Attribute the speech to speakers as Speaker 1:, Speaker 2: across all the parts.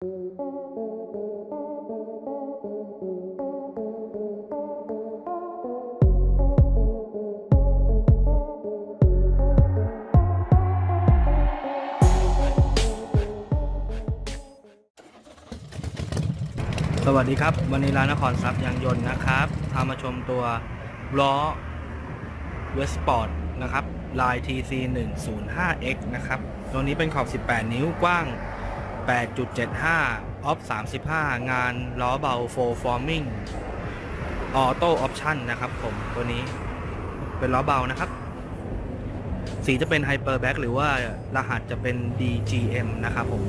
Speaker 1: สวัสดีครับ วันนี้ร้านนครทรัพย์ยางยนต์นะครับพามาชมตัวล้อเวสปอร์ตนะครับลาย TC 105X นะครับ ตัวนี้เป็นขอบ 18 นิ้วกว้าง 8.75 ออฟ 35 งานล้อเบา4 forming auto option นนะครับผมตัวนี้เป็นล้อเบานะครับ สีจะเป็น Hyper Black หรือว่ารหัสจะเป็น DGM นะครับผม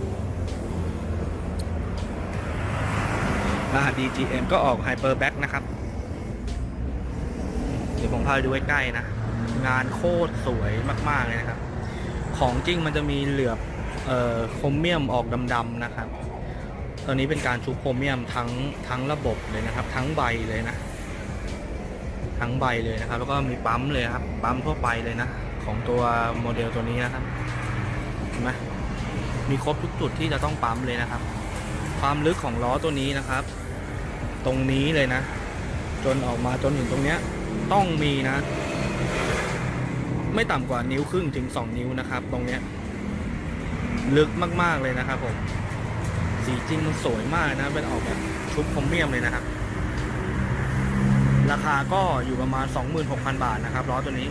Speaker 1: รหัส DGM ก็ออก Hyper Back นะครับ เดี๋ยวผมพาไปดูใกล้ๆนะ งานโคตรสวยมาก ๆ เลยนะครับ ของจริงมันจะมีเหลือบ เอ่อโครเมียมออกดำๆนะครับ ตอนนี้เป็นการชุบโครเมียมทั้งทั้งระบบเลยนะครับ ทั้งใบเลยนะ ทั้งใบเลยนะครับ แล้วก็มีปั๊มเลยครับ ปั๊มทั่วไปเลยนะ ของตัวโมเดลตัวนี้นะครับเห็นไหมมีครบทุกจุดที่จะต้องปั๊มเลยนะครับ ความลึกของล้อตัวนี้นะครับ ตรงนี้เลยนะ จนออกมาจนถึงตรงเนี้ยต้องมีนะ ไม่ต่ำกว่านิ้วครึ่งถึง 2 นิ้วนะครับ ตรงเนี้ย ลึกมากๆเลยนะครับผมสีจริงมันสวยมากนะเป็นออกแบบชุบคอมเมียมเลยนะครับ ราคาก็อยู่ประมาณ 26,000 บาทนะครับล้อตัวนี้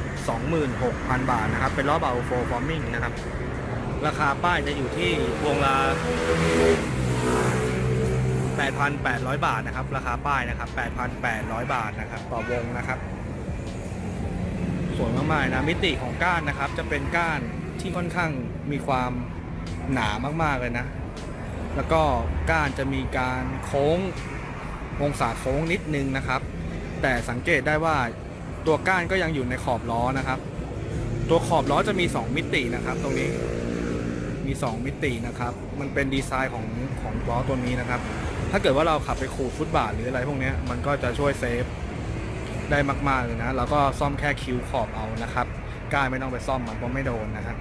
Speaker 1: 26,000 บาทนะครับ เป็นล้อเบาโฟร์ฟอร์มิงนะครับ ราคาป้ายจะอยู่ที่วงละ8,800 บาทนะครับ ราคาป้ายนะครับ 8,800 บาทนะครับ ต่อวงนะครับ สวยมากๆนะมิติของก้านนะครับ จะเป็นก้านที่ค่อนข้างมีความ หนามากๆเลยนะ แล้วก็ก้านจะมีการโค้งองศาโค้งนิดนึงนะครับ แต่สังเกตได้ว่าตัวก้านก็ยังอยู่ในขอบล้อนะครับ ตัวขอบล้อจะมี 2 มิตินะครับ ตรงนี้มี 2 มิตินะครับ มันเป็นดีไซน์ของของล้อตัวนี้นะครับ ถ้าเกิดว่าเราขับไปขูดฟุตบาทหรืออะไรพวกนี้มันก็จะช่วยเซฟได้มาก ๆ เลยนะ แล้วก็ซ่อมแค่คิ้วขอบเอานะครับ ก้านไม่ต้องไปซ่อมมันเพราะไม่โดนนะครับ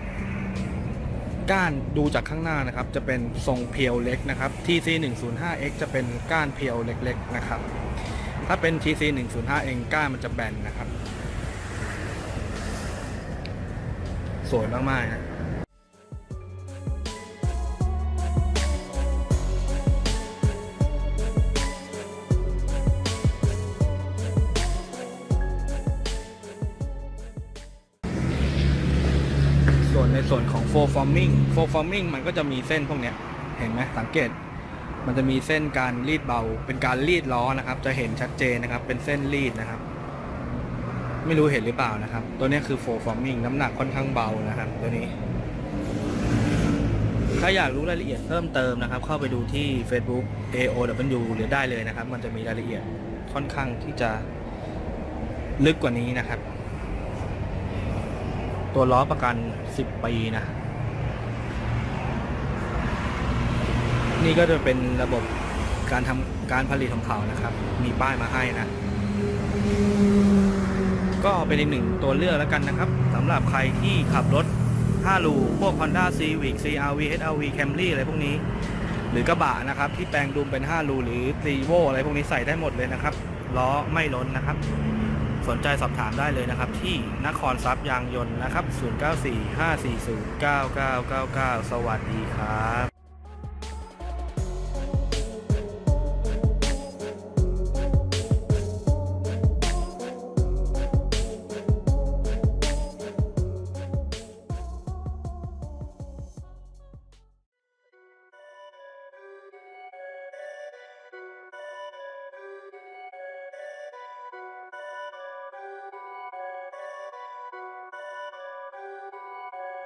Speaker 1: ก้านดูจากข้างหน้านะครับ จะเป็นทรงเพียวเล็กนะครับ TC 105X จะเป็นก้านเพียวเล็กๆนะครับ ถ้าเป็น TC 105เองก้านมันจะแบนนะครับ สวยมากๆนะ ส่วนในส่วนของ f o r forming f o r forming มันก็จะมีเส้นพวกเนี้ยเห็นไหมสังเกต มันจะมีเส้นการรีดเบา เป็นการรีดล้อนะครับ จะเห็นชัดเจนนะครับ เป็นเส้นรีดนะครับ ไม่รู้เห็นหรือเปล่านะครับ ตัวนี้คือ f o r forming น้ำหนักค่อนข้างเบานะครับ ตัวนี้ ถ้าอยากรู้รายละเอียดเพิ่มเติมนะครับ เข้าไปดูที่ Facebook AOW หรือได้เลยนะครับ มันจะมีรายละเอียดค่อนข้างที่จะลึกกว่านี้นะครับ ตัวล้อประกัน 10 ปีนะ นี่ก็จะเป็นระบบการทำการผลิตของเขานะครับ มีป้ายมาให้นะ ก็เป็นอีกหนึ่งตัวเลือกแล้วกันนะครับสำหรับใครที่ขับรถ5ลูพวก Honda Civic CRV HRV Camry อะไรพวกนี้ หรือกระบะนะครับ ที่แปลงดุมเป็น5ลูหรือ r ีโวอะไรพวกนี้ใส่ได้หมดเลยนะครับ ล้อไม่ล้นนะครับ สนใจสอบถามได้เลยนะครับ ที่นครทรัพย์ยางยนต์นะครับ 0945409999 สวัสดีครับ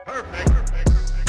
Speaker 1: Perfect.
Speaker 2: Perfect. Perfect.